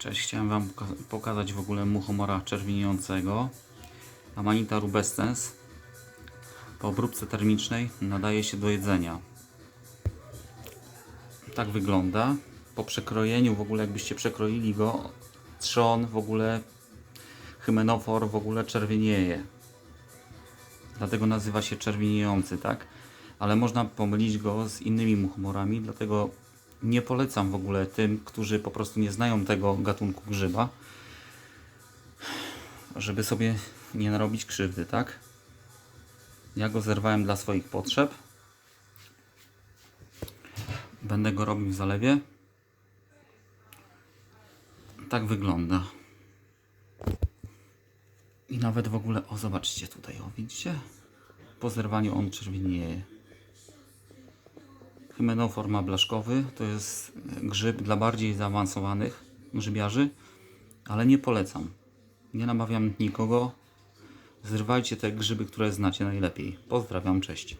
Cześć, chciałem Wam poka- pokazać w ogóle muchomora czerwieniącego. Amanita rubescens po obróbce termicznej nadaje się do jedzenia. Tak wygląda. Po przekrojeniu w ogóle jakbyście przekroili go, trzon w ogóle, hymenofor w ogóle czerwienieje. Dlatego nazywa się czerwieniejący, tak? Ale można pomylić go z innymi muchomorami, dlatego nie polecam w ogóle tym, którzy po prostu nie znają tego gatunku grzyba, żeby sobie nie narobić krzywdy, tak? Ja go zerwałem dla swoich potrzeb. Będę go robił w zalewie. Tak wygląda. I nawet w ogóle, o zobaczcie tutaj, o widzicie? Po zerwaniu on czerwienieje. Hymenoforma blaszkowy to jest grzyb dla bardziej zaawansowanych grzybiarzy, ale nie polecam. Nie namawiam nikogo. Zrywajcie te grzyby, które znacie najlepiej. Pozdrawiam, cześć.